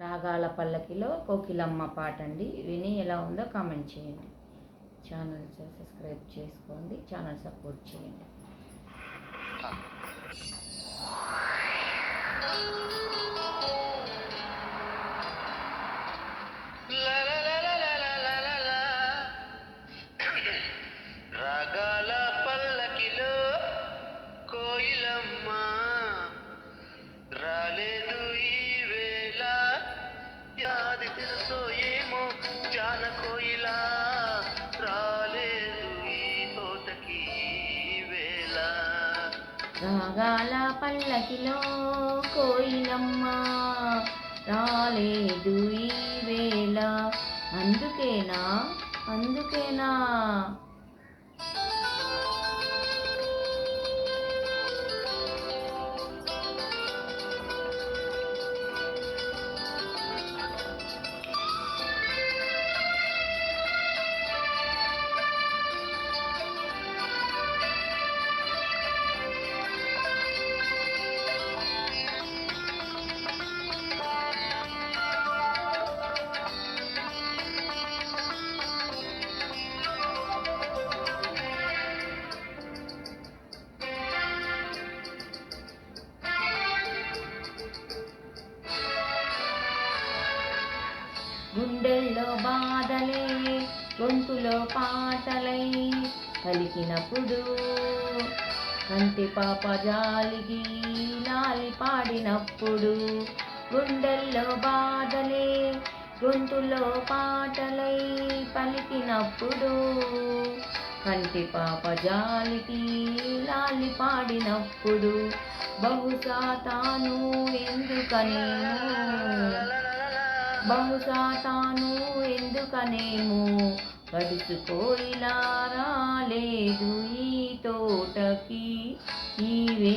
రాగాల పల్లకిలో కోకిలమ్మ పాట అండి విని ఎలా ఉందో కామెంట్ చేయండి. ఛానల్ సబ్స్క్రైబ్ చేసుకోండి. ఛానల్ సపోర్ట్ చేయండి. రాగాల పల్లకిలో కోయిలమ్మ రాలేదు ఈవేళ అందుకేనా? అందుకేనా? గుండెల్లో బాధలే గొంతులో పాటలై పలికినప్పుడు కంటి పాప జాలిగి లాలి పాడినప్పుడు గుండెల్లో బాధలే గొంతులో పాటలై పలికినప్పుడు కంటి పాప జాలికి లాలి పాడినప్పుడు బహుశా తాను ఎందుకనేమో బహుశా తాను ఎందుకనేమో గడుచుకోయిలా రాలేదు ఈ తోటకి ఈ వే